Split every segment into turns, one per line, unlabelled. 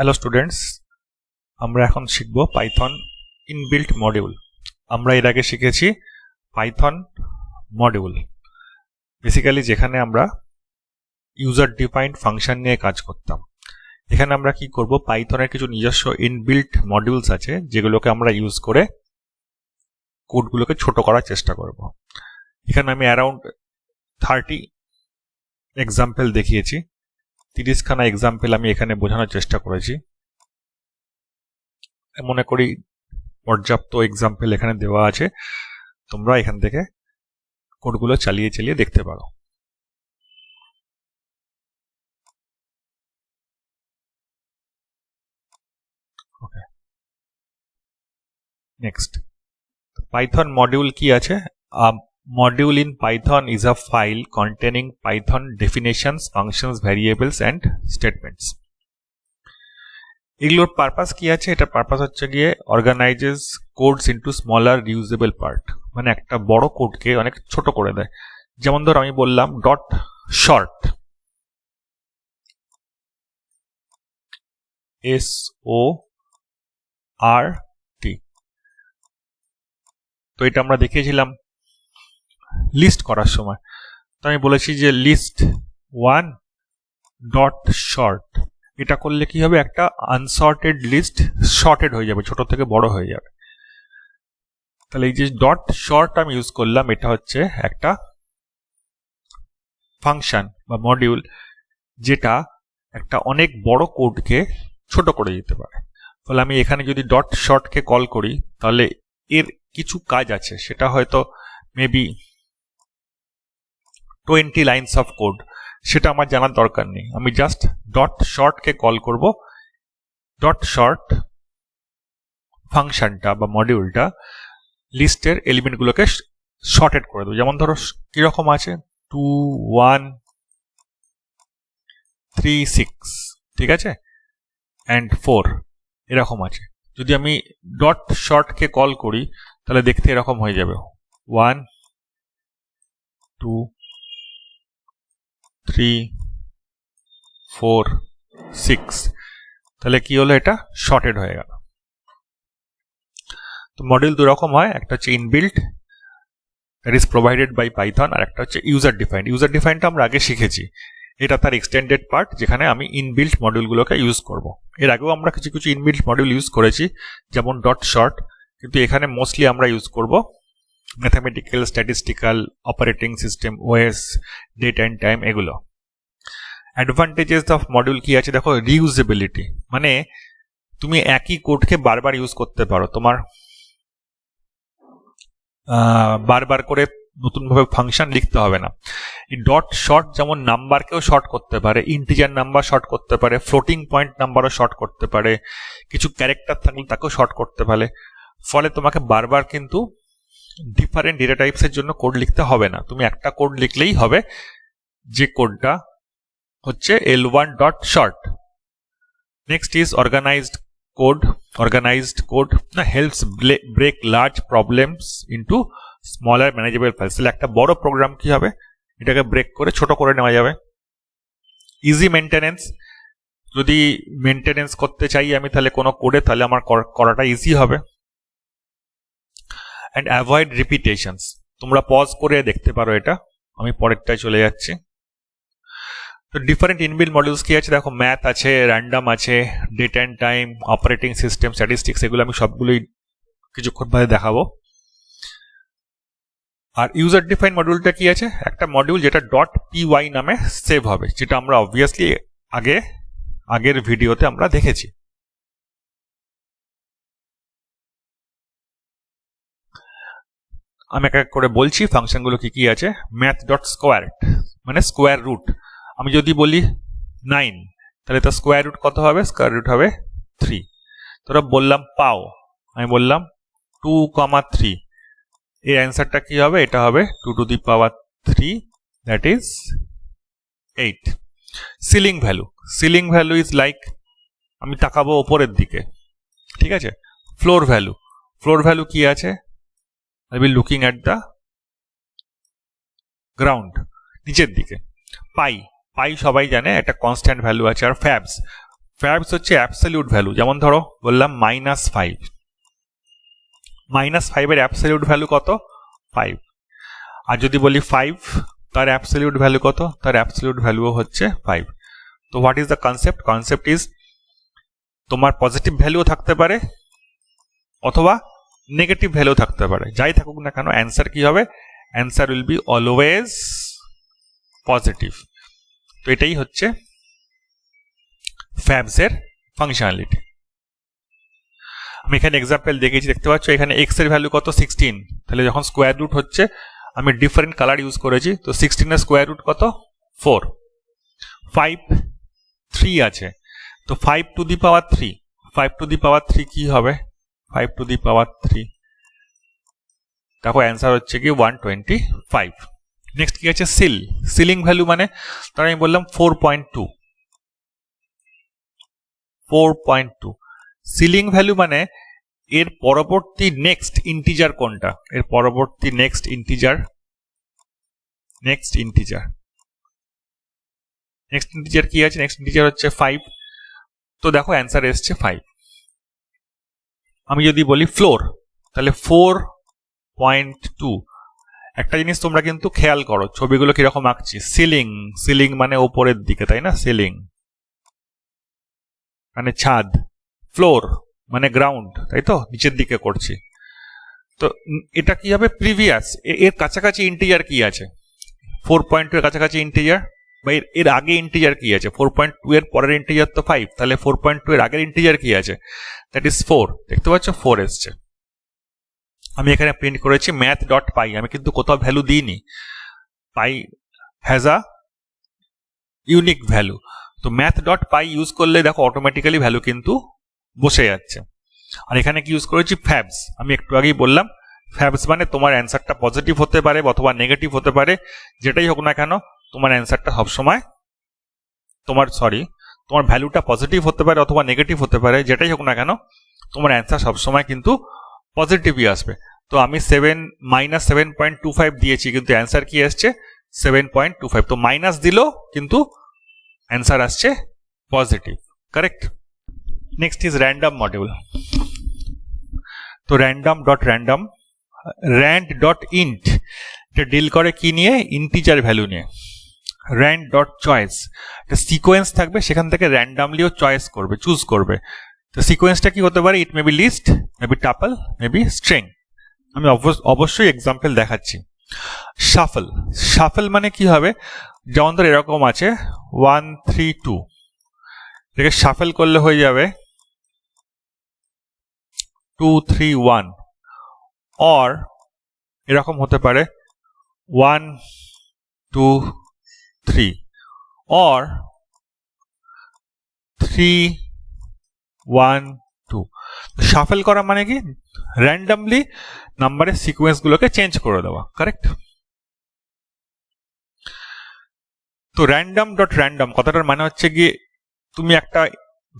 Hello students আমরা এখন শিখব পাইথন ইনবিল্ট মডিউল আমরা এর আগে শিখেছি পাইথন মডিউল বেসিক্যালি যেখানে আমরা ইউজার ডিফাইন্ড ফাংশন নিয়ে কাজ করতাম। এখানে আমরা কি করব? পাইথনের কিছু নিজস্ব ইনবিল্ট মডিউলস আছে, যেগুলোকে আমরা ইউজ করে কোডগুলোকে ছোট করার চেষ্টা করব। এখানে আমি অ্যারাউন্ড থার্টি এক্সাম্পল দেখিয়েছি। তিরিশখানা এক্সাম্পল আমি এখানে বোঝানোর চেষ্টা করেছি। মনে করি পর্যাপ্ত এক্সাম্পল এখানে দেওয়া আছে। তোমরা এখান থেকে কোডগুলো চালিয়ে চালিয়ে দেখতে পারো। ওকে নেক্সট পাইথন মডিউল কি আছে? Module in python is a file containing python definitions, functions, variables, and statements. এগুলোর পারপাস কি আছে? এটা পারপাস হচ্ছে গিয়ে organises codes into smaller reusable part মানে একটা বড় কোডকে অনেক ছোট করে দেয়। যেমন ধর আমি বললাম dot short S O R T তো এটা আমরা দেখিয়েছিলাম লিস্ট করার সময়। তো আমি বলেছি যে লিস্ট ওয়ান ডট শর্ট এটা করলে কি হবে? একটা আনসর্টেড লিস্ট শর্টেড হয়ে যাবে, ছোট থেকে বড় হয়ে যাবে। তাহলে এই যে ডট শর্ট আমি ইউজ করলাম, এটা হচ্ছে একটা ফাংশন বা মডিউল যেটা একটা অনেক বড় কোডকে ছোট করে দিতে পারে। ফলে আমি এখানে যদি ডট শর্টকে কল করি, তাহলে এর কিছু কাজ আছে। সেটা হয়তো maybe twenty lines of code সেটা আমার জানার দরকার নেই। আমি জাস্ট ডট শর্টকে কল করব। ডট শর্ট ফাংশনটা বা মডিউলটা লিস্টের এলিমেন্টগুলোকে শর্টেড করে দেবো। যেমন ধরো কীরকম আছে? টু ওয়ান থ্রি সিক্স ঠিক আছে? অ্যান্ড ফোর এরকম আছে। যদি আমি ডট শর্টকে কল করি, তাহলে দেখতে এরকম হয়ে যাবে। One two three four six তাহলে কি হলো এটা? শর্টেড হয়ে গেল। তো মডেল দু রকম হয়, একটা হচ্ছে inbuilt that is provided by Python আর একটা হচ্ছে ইউজার ডিফাইন্ড ইউজার ডিফাইনটা আমরা আগে শিখেছি। এটা তার এক্সটেন্ডেড পার্ট যেখানে আমি ইনবিল্ট মডিউলগুলোকে ইউজ করব। এর আগেও আমরা কিছু কিছু ইনবিল্ট মডিউল ইউজ করেছি, যেমন ডট শর্ট কিন্তু এখানে মোস্টলি আমরা ইউজ করব mathematical statistical operating system OS date and time এগুলো। অ্যাডভান্টেজেস অফ মডিউল কি আছে দেখো? রিউজেবিলিটি মানে তুমি একই কোডকে বারবার ইউজ করতে পারো। তোমার বারবার করে নতুনভাবে ফাংশন লিখতে হবে না। ডট শর্ট যেমন নাম্বারকেও শর্ট করতে পারে ইন্টিজার নাম্বার শর্ট করতে পারে ফ্লোটিং পয়েন্ট নাম্বারও শর্ট করতে পারে, কিছু ক্যারেক্টার থাকলে তাকেও শর্ট করতে পারে। ফলে তোমাকে বারবার কিন্তু ডিফারেন্ট ডেটা টাইপসের জন্য কোড লিখতে হবে না। তুমি একটা কোড লিখলেই হবে, যে কোডটা হচ্ছে L one dot short next is organised code organised code না helps break large problems into smaller manageable files তাহলে একটা বড় প্রোগ্রাম কি হবে? এটাকে ব্রেক করে ছোট করে নেওয়া যাবে। ইজি মেনটেনেন্স যদি মেনটেনেন্স করতে চাই আমি তাহলে কোনো কোডে তাহলে আমার করাটা ইজি হবে। অ্যান্ড অ্যাভয়েড রিপিটেশনস তোমরা পজ করে দেখতে পারো এটা। আমি পরেরটায় চলে যাচ্ছি। তো ডিফারেন্ট ইনবিল মডিউলস কি আছে? দেখো ম্যাথ আছে র্যান্ডাম আছে date and time operating system statistics এগুলো আমি সবগুলোই কিছুক্ষণ বাদে দেখাবো। আর ইউজার ডিফাইন মডিউলটা কি আছে? একটা মডিউল যেটা ডট পিওয়াই নামে সেভ হবে, যেটা আমরা অবভিয়াসলি আগে, আগের ভিডিওতে আমরা দেখেছি। আমি এক এক করে বলছি ফাংশনগুলো কি কি আছে? ম্যাথ ডট স্কোয়ার মানে স্কোয়ার রুট আমি যদি বলি নাইন তাহলে তার স্কোয়ার রুট কত হবে? স্কোয়ার রুট হবে থ্রি তোরা বললাম পাও, আমি বললাম টু কমা থ্রি এর অ্যান্সারটা কি হবে? এটা হবে two to the power three that is eight ceiling value ceiling value is like আমি তাকাবো ওপরের দিকে, ঠিক আছে? ফ্লোর ভ্যালু ফ্লোর ভ্যালু কি আছে? I will looking at the ground নিচের দিকে। পাই পাই সবাই জানে একটা কনস্ট্যান্ট ভ্যালু আছে আর ফ্যাবস ফ্যাবস হচ্ছে অ্যাবসলিউট ভ্যালু যেমন ধরো বললাম মাইনাস ফাইভ মাইনাস ফাইভের অ্যাবসলিউট ভ্যালু কত? ফাইভ আর যদি বলি ফাইভ তার অ্যাবসলিউট ভ্যালু কত? তার অ্যাবসলিউট ভ্যালুও হচ্ছে ফাইভ তো what is the concept concept is তোমার পজিটিভ ভ্যালুও থাকতে পারে, অথবা নেগেটিভ ভ্যালু থাকতে পারে। যাই থাকুক না কেন অ্যান্সার কি হবে? Answer will be always positive তো এটাই হচ্ছে ফ্যাবসের ফাংশনালিটি আমি এখানে এক্সাম্পল দেখেছি দেখতে পাচ্ছ? এখানে এক্সের ভ্যালু কত? সিক্সটিন তাহলে যখন স্কোয়ার রুট হচ্ছে, আমি ডিফারেন্ট কালার ইউজ করেছি, তো সিক্সটিনের স্কোয়ার রুট কত? ফোর ফাইভ থ্রি আছে। তো five to the power three five to the power three কি হবে? Five to the power three দেখো অ্যান্সার হচ্ছে কি ওয়ান টোয়েন্টি ফাইভ নেক্সট কি আছে? সিল সিলিং ভ্যালু মানে তার আমি বললাম four point two four point two ceiling value মানে এর পরবর্তী নেক্সট ইন্টিজার কোনটা? এর পরবর্তী next integer next integer next integer কি আছে? নেক্সট ইন্টিজার হচ্ছে ফাইভ তো দেখো অ্যান্সার এসছে ফাইভ আমি যদি বলি ফ্লোর তাহলে ফোর পয়েন্ট টু একটা জিনিস তোমরা কিন্তু খেয়াল করো, ছবিগুলো কীরকম আঁকছি? সিলিং সিলিং মানে ওপরের দিকে, তাই না? সিলিং মানে ছাদ। ফ্লোর মানে গ্রাউন্ড তাই তো? নিচের দিকে করছি। তো এটা কি হবে প্রিভিয়াস এর কাছাকাছি ইন্টিজার কি আছে? ফোর পয়েন্ট টু এর কাছাকাছি ইন্টিজার বা এর এর আগে ইন্টিজার কি আছে? ফোর পয়েন্ট টু এর পরের ইন্টিজার তো ফাইভ তাহলে ফোর পয়েন্ট টু এর আগের ইন্টিজার কি আছে? দ্যাট ইজ ফোর দেখতে পাচ্ছ? ফোর এসছে। আমি এখানে প্রিন্ট করেছি ম্যাথ ডট পাই আমি কিন্তু কোথাও ভ্যালু দিইনি। Pi has a unique value তো ম্যাথ ডট পাই ইউজ করলে দেখো অটোমেটিক্যালি ভ্যালু কিন্তু বসে যাচ্ছে। আর এখানে কি ইউজ করেছি? ফ্যাবস আমি একটু আগেই বললাম ফ্যাবস মানে তোমার অ্যান্সারটা পজিটিভ হতে পারে অথবা নেগেটিভ হতে পারে, যেটাই হোক না কেন তোমার অ্যান্সারটা সবসময় তোমার সরি তোমার ভ্যালুটা পজিটিভ হতে পারে অথবা নেগেটিভ হতে পারে, যেটাই হোক না কেন, তোমার অ্যান্সার সবসময় কিন্তু পজিটিভই আসবে। তো আমি seven minus seven point two five দিয়েছি, কিন্তু অ্যান্সার কি আসছে? সেভেন পয়েন্ট টু ফাইভ তো মাইনাস দিলেও কিন্তু অ্যান্সার আসছে positive correct next is random module তো random dot random rand dot int এটা ডিল করে কি নিয়ে? ইন্টিজার ভ্যালু নিয়ে। র্যান্ড ডট চয়েস একটা সিকোয়েন্স থাকবে, সেখান থেকে র্যান্ডামলিও চয়েস করবে চুজ করবে। তো সিকোয়েন্সটা কি হতে পারে? It may be list maybe tuple maybe string আমি অবশ্য- অবশ্যই এক্সাম্পল দেখাচ্ছি। শাফল শাফল মানে কি হবে? যেমন ধর এরকম আছে ওয়ান থ্রি টু এটাকে শাফেল করলে হয়ে যাবে টু থ্রি ওয়ান অর এরকম হতে পারে one two three or three one two shuffle করা মানে কি? র্যান্ডামলি নাম্বারের সিকোয়েন্সগুলোকে চেঞ্জ করে দেওয়া কারেক্ট তো র্যান্ডম ডট র্যান্ডম কথাটার মানে হচ্ছে গিয়ে তুমি একটা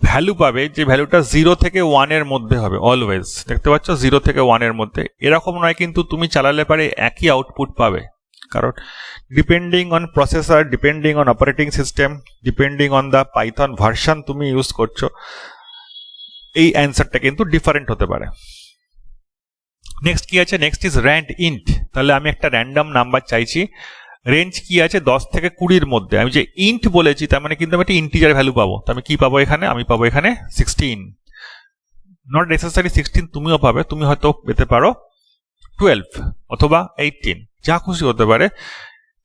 ভ্যালু পাবে যে ভ্যালুটা জিরো থেকে ওয়ানের মধ্যে হবে অলওয়েজ দেখতে পাচ্ছ? জিরো থেকে ওয়ানের মধ্যে। এরকম নয় কিন্তু তুমি চালালে পারে একই আউটপুট পাবে। কারণ depending on processor depending on operating system depending on the Python version তুমি ইউজ করছ, এই অ্যান্সারটা কিন্তু ডিফারেন্ট হতে পারে। নেক্সট কি আছে? নেক্সট ইজ র্যান্ড ইন্ট তাহলে আমি একটা র্যান্ডম নাম্বার চাইছি। রেঞ্জ কি আছে? দশ থেকে কুড়ির মধ্যে। আমি যে ইন্ট বলেছি, তার মানে কিন্তু আমি একটা ইন্টিজার ভ্যালু পাবো। তো আমি কি পাবো এখানে? আমি পাবো এখানে সিক্সটিন নট নেসেসারি সিক্সটিন তুমিও পাবে। তুমি হয়তো পেতে পারো টুয়েলভ অথবা এইটিন যা খুশি হতে পারে।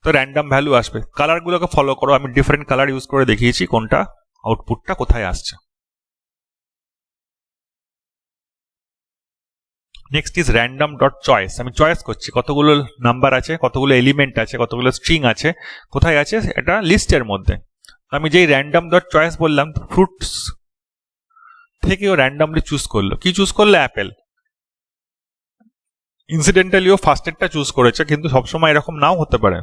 তো র্যান্ডম ভ্যালু আসবে। কালারগুলোকে ফলো করো। আমি ডিফারেন্ট কালার ইউজ করে দেখিয়েছি কোনটা আউটপুটটা কোথায় আসছে। Next is random dot choice আমি চয়েস করছি। কতগুলো নাম্বার আছে, কতগুলো এলিমেন্ট আছে, কতগুলো স্ট্রিং আছে, কোথায় আছে, এটা লিস্টের মধ্যে। আমি যেই র্যান্ডম ডট চয়েস বললাম ফ্রুটস থেকেও র্যান্ডমলি চুজ করল। কি চুজ করল? অ্যাপেল ইনসিডেন্টালিও ফার্স্ট এডটা চুজ করেছে, কিন্তু সবসময় এরকম নাও হতে পারে।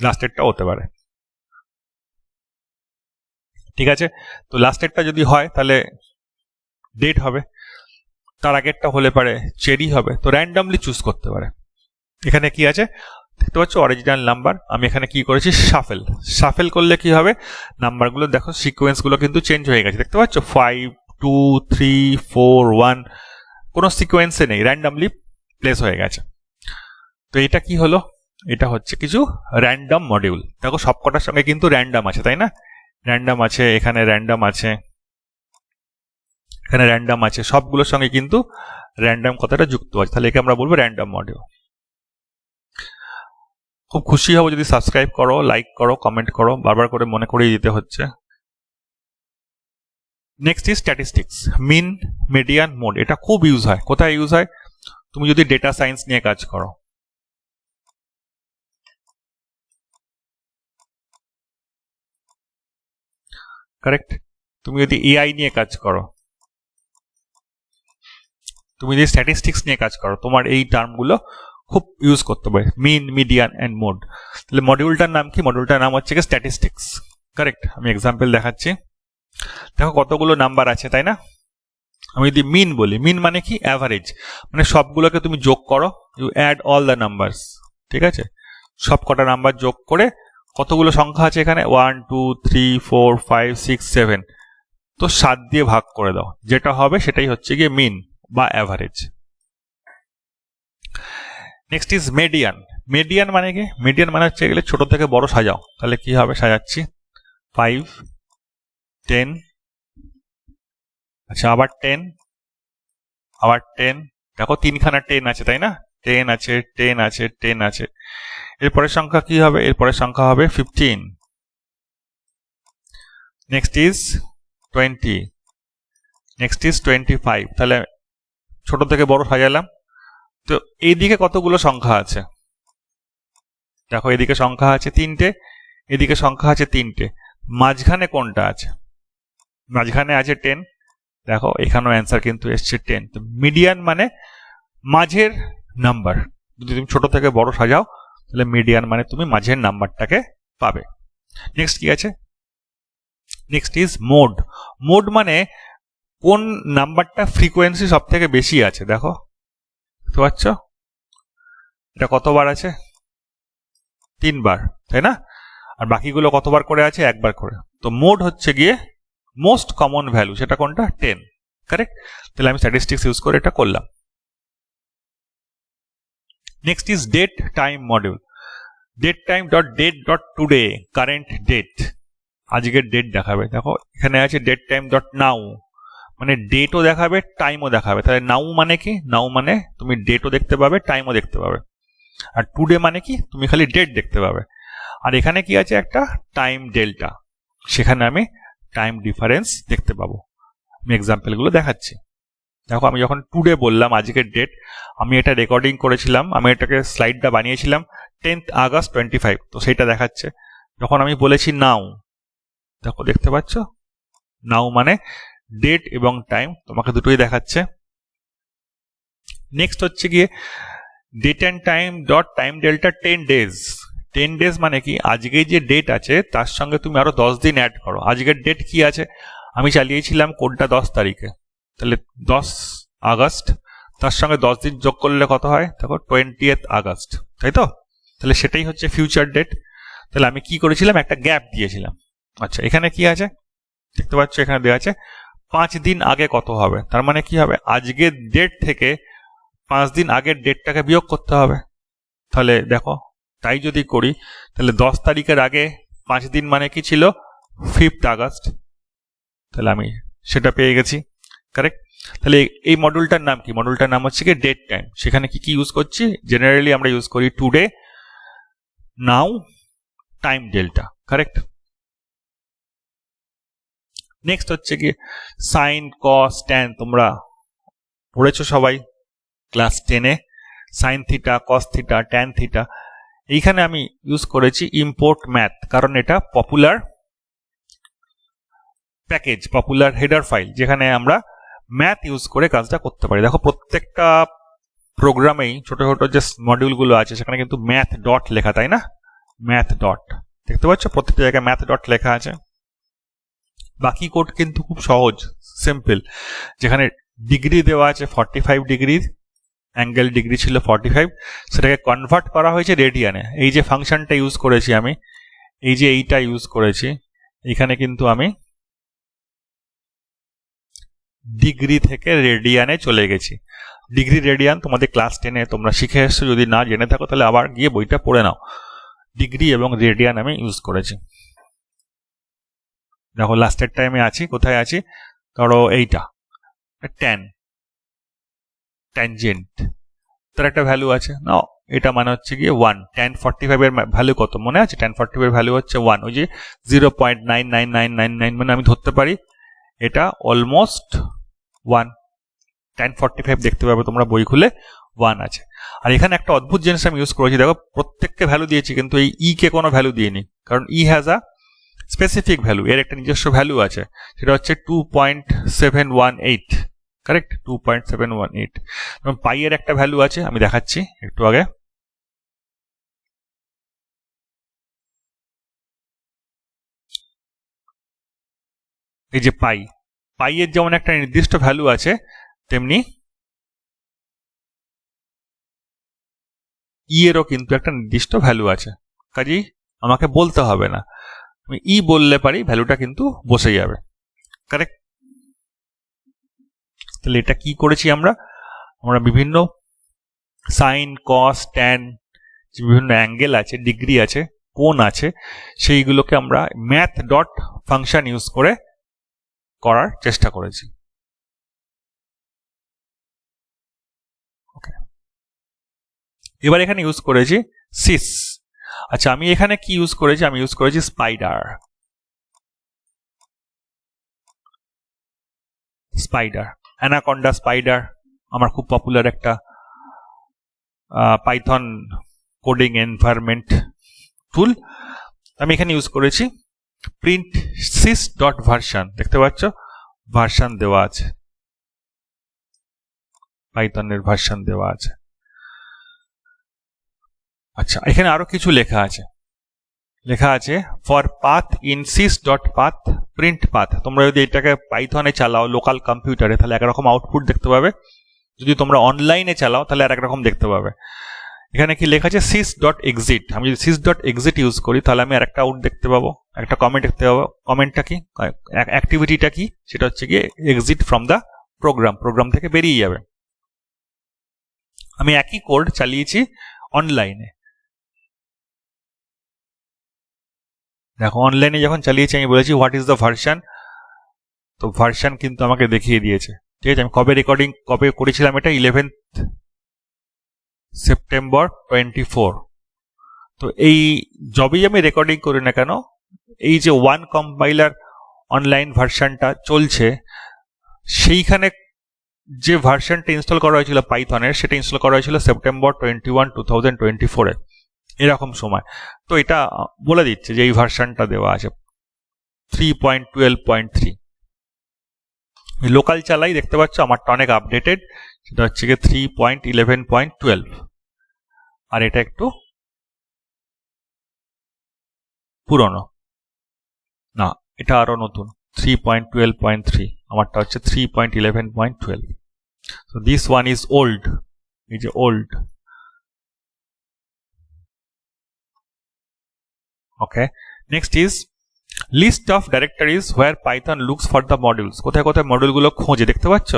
লাস্ট এডটাও হতে পারে। ঠিক আছে? তো লাস্টেরটা যদি হয়, তাহলে ডেট হবে। তার আগেরটা হলে পারে চেরি হবে। তো র্যান্ডামলি চুজ করতে পারে। এখানে কি আছে? দেখতে পাচ্ছ অরিজিনাল নাম্বার আমি এখানে কি করেছি? সাফেল সাফেল করলে কি হবে? নাম্বারগুলো দেখো সিকোয়েন্সগুলো কিন্তু চেঞ্জ হয়ে গেছে। দেখতে পাচ্ছ? Five two three four one কোনো সিকোয়েন্সে নেই। র্যান্ডামলি প্লেস হয়ে গেছে। তো এটা কি হলো? এটা হচ্ছে কিছু র্যান্ডম মডিউল দেখো সবকটার সঙ্গে কিন্তু র্যান্ডাম আছে, তাই না? র্যান্ডাম আছে, এখানে র্যান্ডাম আছে, এখানে র্যান্ডাম আছে, সবগুলোর সঙ্গে কিন্তু র্যান্ডাম কথাটা যুক্ত আছে। তাহলে একে আমরা বলব র্যান্ডাম মডিউল খুব খুশি হব যদি সাবস্ক্রাইব করো লাইক করো কমেন্ট করো, বারবার করে মনে করিয়ে দিতে হচ্ছে। Next is statistics mean median mode এটা খুব ইউজ হয়। কোথায় ইউজ হয়? তুমি যদি ডেটা সায়েন্স নিয়ে কাজ করো। কারেক্ট তুমি যদি এআই নিয়ে কাজ করো। তুমি যদি স্ট্যাটিস্টিক্স নিয়ে কাজ করো, তোমার এই টার্মগুলো খুব ইউজ করতে পারে। মিন মিডিয়ান অ্যান্ড মোড তাহলে মডিউলটার নাম কি? মডিউলটার নাম হচ্ছে স্ট্যাটিস্টিক্স কারেক্ট আমি এক্সাম্পল দেখাচ্ছি। দেখো কতগুলো নাম্বার আছে, তাই না? আমি যদি মিন বলি মিন মানে কি? অ্যাভারেজ মানে সবগুলোকে তুমি যোগ করো you add all the numbers ঠিক আছে? সব কটা নাম্বার যোগ করে কতগুলো সংখ্যা আছে এখানে? One two three four five six seven তো সাত দিয়ে ভাগ করে দাও। যেটা হবে সেটাই হচ্ছে গিয়ে মিন বা average next is median median মানে কি? মেডিয়ান মানে হচ্ছে গেলে ছোট থেকে বড় সাজাও। তাহলে কি হবে? সাজাচ্ছি। ফাইভ টেন আচ্ছা আবার টেন আবার টেন দেখো তিনখানা টেন আছে, তাই না? টেন আছে টেন আছে টেন আছে। এরপরের সংখ্যা কি হবে? এরপরের সংখ্যা হবে fifteen next is twenty next is twenty five তাহলে ছোট থেকে বড় সাজালাম। তো এইদিকে কতগুলো সংখ্যা আছে? দেখো, এদিকে সংখ্যা আছে তিনটে, এদিকে সংখ্যা আছে তিনটে। মাঝখানে কোনটা আছে? মাঝখানে আছে টেন দেখো, এখানেও অ্যান্সার কিন্তু এসছে টেন তো মিডিয়ান মানে মাঝের নাম্বার যদি তুমি ছোট থেকে বড় সাজাও, তাহলে মিডিয়ান মানে তুমি মাঝের নাম্বারটাকে পাবে। নেক্সট কি আছে? নেক্সট ইজ মোড মোড মানে কোন নাম্বারটা ফ্রিকোয়েন্সি সব থেকে বেশি আছে? দেখো বুঝতে পারছ এটা কতবার আছে? তিনবার, তাই না? আর বাকিগুলো কতবার করে আছে? একবার করে। তো মোড হচ্ছে গিয়ে মোস্ট কমন ভ্যালু সেটা কোনটা? টেন কারেক্ট তাহলে আমি স্ট্যাটিস্টিক্স ইউজ করে এটা করলাম। Next is date time module date time dot date dot today current date আজকের ডেট দেখাবে। দেখো, এখানে আছে ডেট টাইম ডট নাও মানে ডেটও দেখাবে টাইমও দেখাবে। তাহলে নাও মানে কি? নাও মানে তুমি ডেটও দেখতে পাবে টাইমও দেখতে পাবে। আর টুডে মানে কি? তুমি খালি ডেট দেখতে পাবে। আর এখানে কি আছে একটা? টাইম ডেল্টা সেখানে আমি টাইম ডিফারেন্স দেখতে পাবো। আমি এক্সাম্পলগুলো দেখাচ্ছি। দেখো, আমি যখন টুডে বললাম আজকের ডেট আমি এটা রেকর্ডিং করেছিলাম, আমি এটাকে স্লাইডটা বানিয়েছিলাম টেন্থ আগস্ট টোয়েন্টি ফাইভ তো সেইটা দেখাচ্ছে। যখন আমি বলেছি নাও দেখো, দেখতে পাচ্ছ? নাও মানে ডেট এবং টাইম তোমাকে দুটোই দেখাচ্ছে। নেক্সট হচ্ছে গিয়ে date and time dot time delta ten days ten days মানে কি? আজকে যে ডেট আছে, তার সঙ্গে তুমি আরও দশ দিন অ্যাড করো। আজকের ডেট কি আছে? আমি চালিয়েছিলাম কোডটা দশ তারিখে। তাহলে দশ আগস্ট, তার সঙ্গে দশ দিন যোগ করলে কত হয়? দেখো টোয়েন্টি আগস্ট। তাই তো? তাহলে সেটাই হচ্ছে ফিউচার ডেট তাহলে আমি কি করেছিলাম? একটা গ্যাপ দিয়েছিলাম। আচ্ছা এখানে কি আছে? দেখতে পাচ্ছ, এখানে দেওয়া আছে, পাঁচ দিন আগে কত হবে? তার মানে কি হবে? আজকের ডেট থেকে পাঁচ দিন আগের ডেটটাকে বিয়োগ করতে হবে। তাহলে দেখো তাই যদি করি, তাহলে দশ তারিখের আগে পাঁচ দিন মানে কি ছিল? Fifth August. তাহলে আমি সেটা পেয়ে গেছি। কারেক্ট তাহলে এই মডুলটার নাম কি? মডুলটার নাম হচ্ছে কি ডেট টাইম সেখানে কি কি ইউজ করছি? জেনারেলি আমরা ইউজ করি today now time delta correct next হচ্ছে কি সাইন কস ট্যান তোমরা পড়েছো সবাই? ক্লাস টেনে sine theta cos theta tan theta এইখানে আমি ইউজ করেছি ইম্পোর্ট ম্যাথ কারণ এটা popular package popular header file যেখানে আমরা ম্যাথ ইউজ করে কাজটা করতে পারি। দেখো, প্রত্যেকটা প্রোগ্রামেই ছোট ছোট যে মডিউলগুলো আছে, সেখানে কিন্তু ম্যাথ ডট লেখা, তাই না? ম্যাথ ডট দেখতে পাচ্ছ? প্রত্যেকটা জায়গায় ম্যাথ ডট লেখা আছে। বাকি কোড কিন্তু খুব সহজ সিম্পল যেখানে ডিগ্রি দেওয়া আছে forty five degree angle degree ছিল ফর্টি ফাইভ সেটাকে কনভার্ট করা হয়েছে রেডিয়ানে এই যে ফাংশনটা ইউজ করেছি আমি, এই যে এইটা ইউজ করেছি, এখানে কিন্তু আমি ডিগ্রি থেকে রেডিয়ানে চলে গেছি। ডিগ্রি রেডিয়ান তোমাদের ক্লাস টেনে তোমরা শিখে এসছো, যদি না জেনে থাকো তাহলে আবার গিয়ে বইটা পড়ে নাও। ডিগ্রি এবং রেডিয়ান আমি ইউজ করেছি। দেখো লাস্টের টাইমে আছি, কোথায় আছি? ধরো এইটা ট্যান ট্যানজেন্ট তার একটা ভ্যালু আছে। না এটা মানে হচ্ছে গিয়ে ওয়ান টেন ফর্টি ফাইভের ভ্যালু কত? মনে আছে? টেন ফর্টি ফাইভের ভ্যালু হচ্ছে ওয়ান ওই যে zero point nine nine nine nine nine মানে আমি ধরতে পারি। এটা almost one tan forty five দেখতে পাবে তোমরা, বই খুলে ওয়ান আছে। আর এখানে একটা অদ্ভুত জিনিস আমি ইউজ করেছি। দেখো, প্রত্যেককে ভ্যালু দিয়েছি, কিন্তু এই ই কে কোনো ভ্যালু দিইনি। কারণ e has a specific value এর একটা নিজস্ব ভ্যালু আছে। সেটা হচ্ছে two point seven one eight correct two point seven one eight এবং পাই এর একটা ভ্যালু আছে, আমি দেখাচ্ছি একটু আগে। এই যে পাই পাই এর যেমন একটা নির্দিষ্ট ভ্যালু আছে, তেমনি ই এরও কিন্তু একটা নির্দিষ্ট ভ্যালু আছে। কাজেই আমাকে বলতে হবে না। আমি ই বললে পারি ভ্যালুটা কিন্তু বসে যাবে। কারেক্ট তাহলে এটা কি করেছি আমরা? আমরা বিভিন্ন সাইন কস ট্যান যে বিভিন্ন অ্যাঙ্গেল আছে, ডিগ্রি আছে কোন আছে, সেইগুলোকে আমরা ম্যাথ ডট ফাংশন ইউজ করে করার চেষ্টা করেছি। এবার এখানে ইউজ করেছি সিস আচ্ছা আমি এখানে কি ইউজ করেছি? আমি ইউজ করেছি স্পাইডার স্পাইডার অ্যানাকন্ডা স্পাইডার, আমার খুব পপুলার একটা পাইথন কোডিং এনভায়রনমেন্ট টুল আমি এখানে ইউজ করেছি। প্রিন্ট সিস ডট ভার্সান দেখতে পাচ্ছ? ভার্সান দেওয়া আছে। পাইথনের ভার্সান দেওয়া আছে। আচ্ছা এখানে আরও কিছু লেখা আছে। লেখা আছে for path in sys dot path print path তোমরা যদি এটাকে পাইথনে চালাও লোকাল কম্পিউটারে তাহলে একরকম আউটপুট দেখতে পাবে। যদি তোমরা অনলাইনে চালাও, তাহলে আর একরকম দেখতে পাবে। এখানে কি লেখা আছে সিস ডট এক্সিট আমি যদি সিস ডট এক্সিট ইউজ করি, তাহলে আমি আর একটা আউট দেখতে পাবো একটা কমেন্ট দেখতে পাবো। কমেন্টটা কি? অ্যাক্টিভিটিটা কি? সেটা হচ্ছে গিয়ে exit from the program program থেকে বেরিয়ে যাবে। আমি একই কোড চালিয়েছি অনলাইনে দেখো অনলাইনে যখন চালিয়েছি, আমি বলেছি হোয়াট ইজ দ্য ভার্সন তো ভার্সন কিন্তু আমাকে দেখিয়ে দিয়েছে। ঠিক আছে, আমি কবে রেকর্ডিং কবে করেছিলাম এটা? ইলেভেন্থ সেপ্টেম্বর টোয়েন্টি ফোর তো এই যবেই আমি রেকর্ডিং করি না কেন, এই যে ওয়ান কম্পাইলার অনলাইন ভার্সনটা চলছে, সেইখানে যে ভার্সনটা ইনস্টল করা হয়েছিল পাইথনের সেটা ইনস্টল করা হয়েছিল September twenty one two thousand twenty ফোরে এরকম সময়। তো এটা বলে দিচ্ছে যে এই ভার্সানটা দেওয়া আছে। Three point twelve point three local চালাই দেখতে পাচ্ছ আমারটা অনেক আপডেটেড সেটা হচ্ছে গিয়ে three point eleven point twelve আর এটা একটু পুরনো। না, এটা আরও নতুন three point twelve point three আমারটা হচ্ছে three point eleven point twelve তো দিস ওয়ান ইজ ওল্ড এই যে old okay? Next is, list of directories where python looks for the modules. কোথায় কোথায় মডিউলগুলো খোঁজে, দেখতে পাচ্ছ?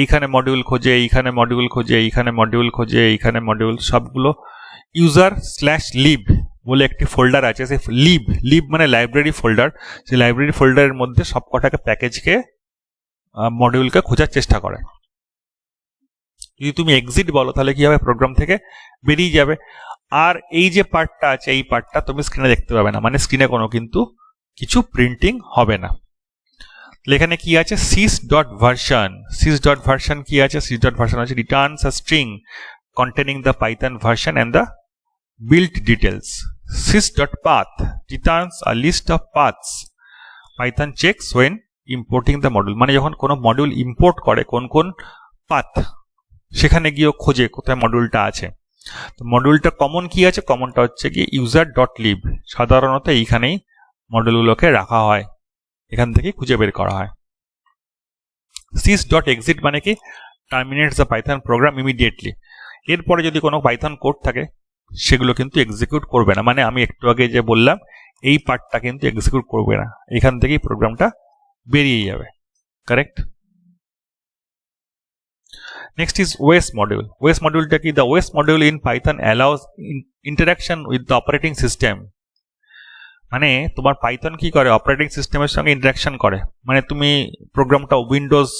এইখানে মডিউল খোঁজে, এইখানে মডিউল খোঁজে, এইখানে মডিউল খোঁজে, এইখানে মডিউল সবগুলো ইউজার স্ল্যাশ লিভ বলে একটি ফোল্ডার আছে। সেই লিভ লিভ মানে লাইব্রেরি ফোল্ডার সেই লাইব্রেরি ফোল্ডারের মধ্যে সব কটাকে প্যাকেজকে মডিউলকে খোঁজার চেষ্টা করে। যদি তুমি এক্সিট বলো, তাহলে কি হবে? প্রোগ্রাম থেকে বেরিয়ে যাবে। আর এই যে পার্টটা আছে, এই পার্টটা তুমি স্ক্রিনে দেখতে পাবে না। মানে স্ক্রিনে কোনো কিন্তু কিছু প্রিন্টিং হবে না। এখানে কি আছে? Sys dot version sys dot version কি আছে? সিস ডট ভার্সন আছে returns a string containing the python version and the build details sys dot path, returns a list of paths python checks when importing the module মানে যখন কোনো module import করে, কোন কোন path সেখানে গিয়েও খোঁজে কোথায় মডিউলটা আছে। তো মডিউলটা কমন কি আছে? কমনটা হচ্ছে কি ইউজার ডট লিভ সাধারণত এইখানেই মডিউলগুলোকে রাখা হয়। এখান থেকে খুঁজে বের করা হয়। সিস ডট এক্সিট মানে কি? Terminates the Python program immediately এরপরে যদি কোনো পাইথন কোড থাকে, সেগুলো কিন্তু এক্সিকিউট করবে না। মানে আমি একটু আগে যে বললাম, এই পার্টটা কিন্তু এক্সিকিউট করবে না। এখান থেকেই প্রোগ্রামটা বেরিয়ে যাবে। Correct next is OS module OS মডিউলটা কি? The OS module in Python allows interaction with the operating system মানে তোমার পাইথন কি করে? অপারেটিং সিস্টেমের সঙ্গে ইন্টারাকশন করে। মানে তুমি প্রোগ্রামটা উইন্ডোজ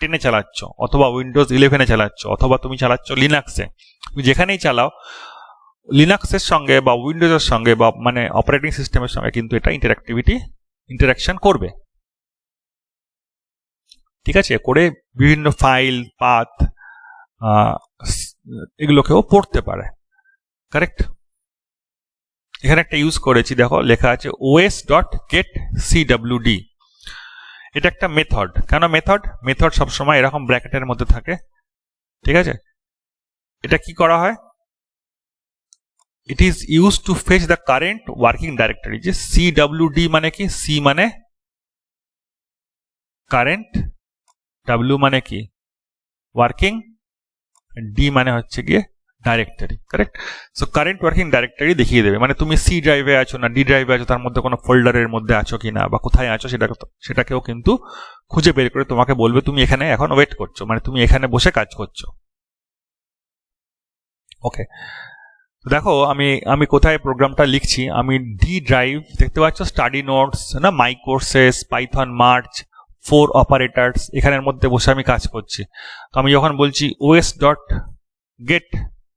টেনে চালাচ্ছ, অথবা উইন্ডোজ ইলেভেনে চালাচ্ছ, অথবা তুমি চালাচ্ছ লিনাক্সে তুমি যেখানেই চালাও লিনাক্সের সঙ্গে বা উইন্ডোজের সঙ্গে বা মানে অপারেটিং সিস্টেমের সঙ্গে কিন্তু এটা ইন্টারাক্টিভিটি ইন্টারাকশন করবে। ঠিক আছে? করে বিভিন্ন ফাইল পাথ এগুলোকেও পড়তে পারে। কারেক্ট এখানে একটা ইউজ করেছি, দেখো, লেখা আছে ওএস ডট গেট সিডাব্লিউডি এটা একটা মেথড কেন মেথড মেথড সবসময় এরকম ব্র্যাকেটের মধ্যে থাকে। ঠিক আছে? এটা কি করা হয়? It is use to fetch the current working directory যে সিডাব্লিউডি মানে কি? সি মানে কারেন্ট ডাব্লিউ মানে কি? ওয়ার্কিং ডি মানে হচ্ছে গিয়ে directory correct so current working directory দেখিয়ে দেবে। মানে তুমি সি ড্রাইভে আছো না ডি ড্রাইভে আছো, তার মধ্যে কোনো ফোল্ডারের মধ্যে আছো কি না বা কোথায় আছো সেটা সেটাকেও কিন্তু খুঁজে বের করে তোমাকে বলবে, তুমি এখানে এখন ওয়েট করছ। মানে তুমি এখানে বসে কাজ করছ। ওকে দেখো, আমি আমি কোথায় প্রোগ্রামটা লিখছি? আমি ডি ড্রাইভ দেখতে পাচ্ছ? স্টাডি নোটস না my courses Python March four operators এখানের মধ্যে বসে আমি কাজ করছি। তো আমি যখন বলছি OS dot get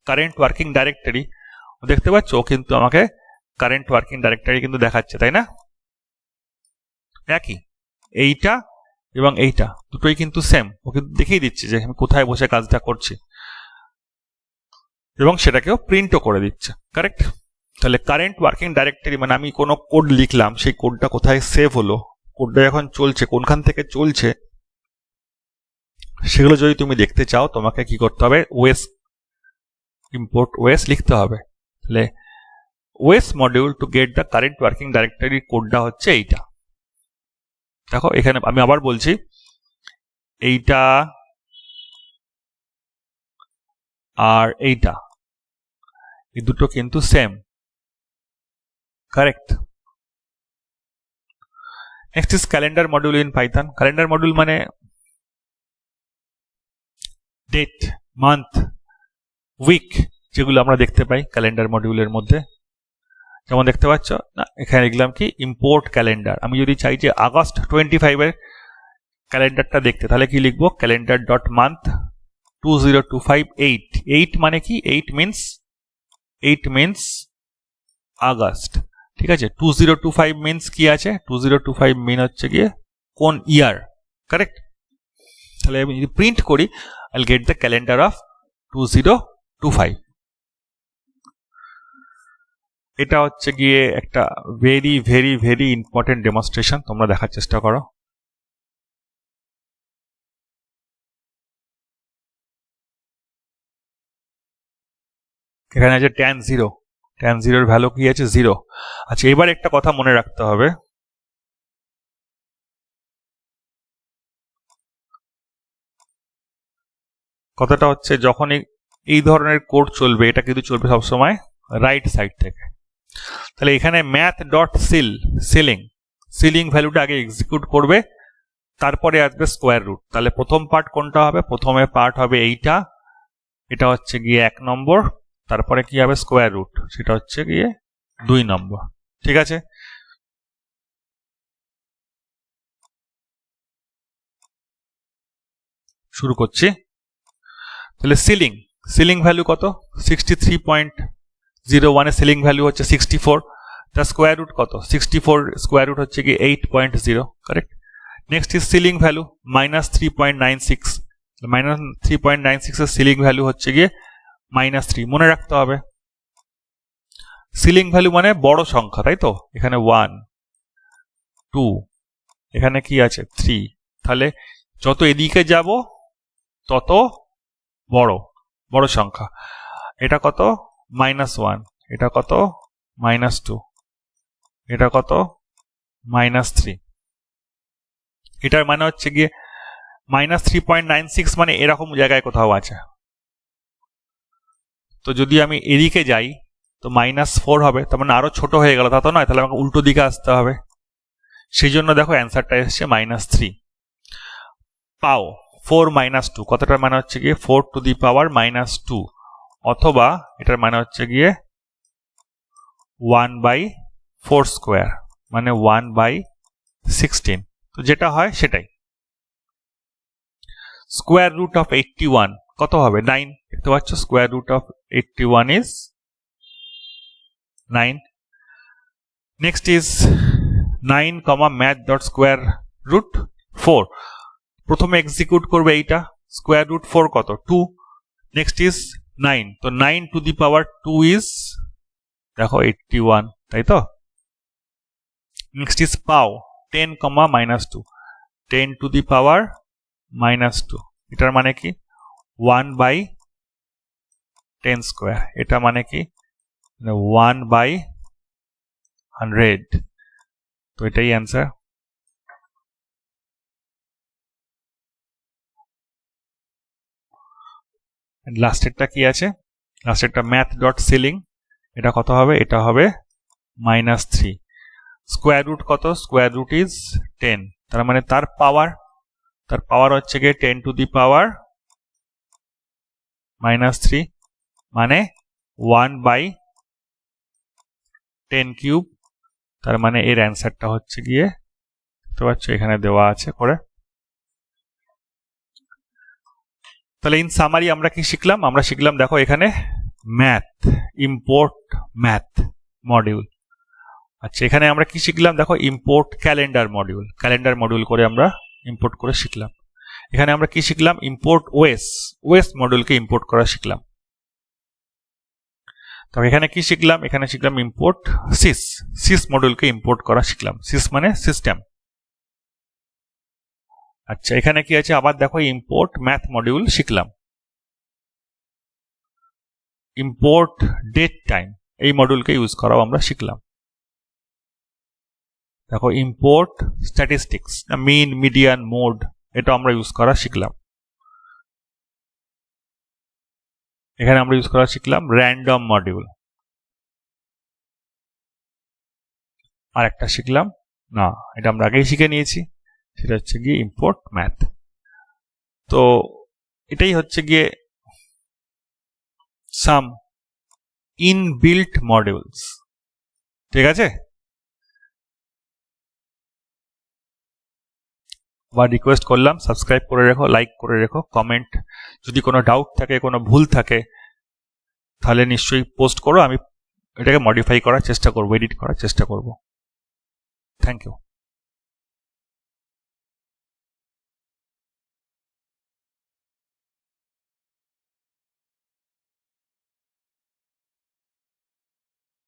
current working directory দেখতে পাচ্ছ? ও কিন্তু আমাকে কারেন্ট ওয়ার্কিং ডাইরেক্টরি কিন্তু দেখাচ্ছে, তাই না? একই। এইটা এবং এইটা, দুটোই কিন্তু সেম ও কিন্তু দেখিয়ে দিচ্ছে যে আমি কোথায় বসে কাজটা করছি। এবং সেটাকেও প্রিন্টও করে দিচ্ছে। কারেক্ট তাহলে কারেন্ট ওয়ার্কিং ডাইরেক্টরি মানে আমি কোনো কোড লিখলাম, সেই কোডটা কোথায় সেভ হলো? কোডটা এখন চলছে, কোনখান থেকে চলছে, সেগুলো যদি তুমি দেখতে চাও, তোমাকে কি করতে হবে? ওয়েস ইম্পোর্ট ওয়েস লিখতে হবে। তাহলে OS module to get the current working directory কোডটা হচ্ছে এইটা। দেখো, এখানে আমি আবার বলছি, এইটা আর এইটা, এই দুটো কিন্তু same correct next is calendar module in Python calendar module মানে ডেট মান্থ উইক যেগুলো আমরা দেখতে পাই ক্যালেন্ডার মডিউলের মধ্যে। যেমন দেখতে পাচ্ছ, না, এখানে লিখলাম কি ইম্পোর্ট ক্যালেন্ডার আমি যদি চাই যে আগস্ট টোয়েন্টি ফাইভের ক্যালেন্ডারটা দেখতে, তাহলে কি লিখব? Calendar dot month two zero two five eight eight মানে কি? Eight means eight means August. ঠিক আছে? Two zero two five means কি আছে? Two zero two five mean হচ্ছে গিয়ে কোন ইয়ার কারেক্ট তাহলে আমি যদি প্রিন্ট করি I get the calendar of two zero two five এটা হচ্ছে গিয়ে একটা very very very important demonstration তোমরা দেখার চেষ্টা করো। এখানে আছে ট্যান জিরো ট্যান জিরোর ভ্যালু কি আছে? জিরো আচ্ছা এবার একটা কথা মনে রাখতে হবে। কথাটা হচ্ছে যখনই এই ধরনের কোড চলবে, এটা কিন্তু চলবে সবসময় রাইট সাইড থেকে। তাহলে এখানে math dot ceil ceiling ceiling ভ্যালুটা আগে এক্সিকিউট করবে, তারপরে আসবে স্কোয়ার রুট তাহলে প্রথম পার্ট কোনটা হবে? প্রথমে পার্ট হবে এইটা। এটা হচ্ছে গিয়ে এক নম্বর। তারপরে কি হবে? স্কোয়ার রুট সেটা হচ্ছে গিয়ে দুই নম্বর। ঠিক আছে? শুরু করছি। তাহলে সিলিং সিলিং ভ্যালু কত? সিক্সটি থ্রি পয়েন্ট জিরো ওয়ানের সিলিং ভ্যালু হচ্ছে সিক্সটি ফোর তার স্কোয়ার রুট কত? সিক্সটি ফোর স্কোয়ার রুট হচ্ছে কি eight point zero correct next is ceiling value minus three point nine six minus three point nine সিক্সের ceiling value হচ্ছে গিয়ে minus three মনে রাখতে হবে। সিলিং ভ্যালু মানে বড় সংখ্যা, তাই তো? এখানে ওয়ান টু এখানে কি আছে? থ্রি তাহলে যত এদিকে যাব, তত বড় বড় সংখ্যা। এটা কত? মাইনাস ওয়ান এটা কত? মাইনাস টু এটা কত? মাইনাস থ্রি এটার মানে হচ্ছে গিয়ে minus three point nine six মানে এরকম জায়গায় কোথাও আছে। তো যদি আমি এদিকে যাই, তো মাইনাস ফোর হবে, তার মানে আরও ছোট হয়ে গেল, তা তো নয়, তাহলে আমাকে উল্টো দিকে আসতে হবে। সেই জন্য দেখো অ্যান্সারটা এসছে minus three pow four minus two কতটার মানে হচ্ছে গিয়ে four two the power minus two অথবা এটার মানে হচ্ছে গিয়ে ওয়ান বাই ফোর স্কোয়ার মানে ওয়ান বাই সিক্সটিন তো যেটা হয় সেটাই। Square root of eighty one কত হবে? নাইন দেখতে পাচ্ছ square root of eighty one is nine next is nine comma math dot square root four প্রথমে এক্সিকিউট করবে এইটা। স্কোয়ার রুট ফোর কত? টু নেক্সট ইজ নাইন তো nine two the power two is দেখো eighty one তাই তো? Next is pow. Ten comma minus two ten two the power minus two এটার মানে কি? ওয়ান বাই টেন স্কোয়ার এটা মানে কি? ওয়ান বাই হান্ড্রেড তো এটাই অ্যান্সার লাস্টেরটা কি আছে? লাস্টেরটা ম্যাথ ডট সিলিং এটা কত হবে? এটা হবে মাইনাস থ্রি স্কোয়ার রুট কত? স্কোয়ার রুট ইজ টেন তার মানে তার পাওয়ার তার পাওয়ার হচ্ছে গিয়ে ten two the power minus three মানে ওয়ান বাই টেন কিউব তার মানে এর অ্যান্সারটা হচ্ছে গিয়ে দেখতে পাচ্ছ এখানে দেওয়া আছে করে তাহলে ইন সামারি আমরা কি শিখলাম আমরা শিখলাম দেখো এখানে ম্যাথ ইম্পোর্ট ম্যাথ মডিউল আচ্ছা এখানে আমরা কি শিখলাম দেখো import calendar module calendar module করে আমরা ইম্পোর্ট করে শিখলাম এখানে আমরা কি শিখলাম? ইম্পোর্ট ওয়েস ওয়েস মডিউলকে ইম্পোর্ট করা শিখলাম। তবে এখানে কি শিখলাম? এখানে শিখলাম ইম্পোর্ট সিস সিস মডিউলকে ইম্পোর্ট করা শিখলাম। সিস মানে সিস্টেম আচ্ছা এখানে কি আছে? আবার দেখো ইম্পোর্ট ম্যাথ মডিউল শিখলাম। ইম্পোর্ট ডেট টাইম এই মডিউলকে ইউজ করাও আমরা শিখলাম। দেখো import statistics mean median mode এটা আমরা ইউজ করা শিখলাম। এখানে আমরা ইউজ করা শিখলাম র্যান্ডম মডিউল আর একটা শিখলাম, না, এটা আমরা আগেই শিখে নিয়েছি, সেটা হচ্ছে গিয়ে ইম্পোর্ট ম্যাথ তো এটাই হচ্ছে গিয়ে সাম ইনবিল্ট মডিউলস ঠিক আছে? বা রিকোয়েস্ট করলাম সাবস্ক্রাইব করে রেখো লাইক করে রেখো কমেন্ট যদি কোনো ডাউট থাকে, কোনো ভুল থাকে, তাহলে নিশ্চয়ই পোস্ট করো, আমি এটাকে মডিফাই করার চেষ্টা করব এডিট করার চেষ্টা করব। Thank you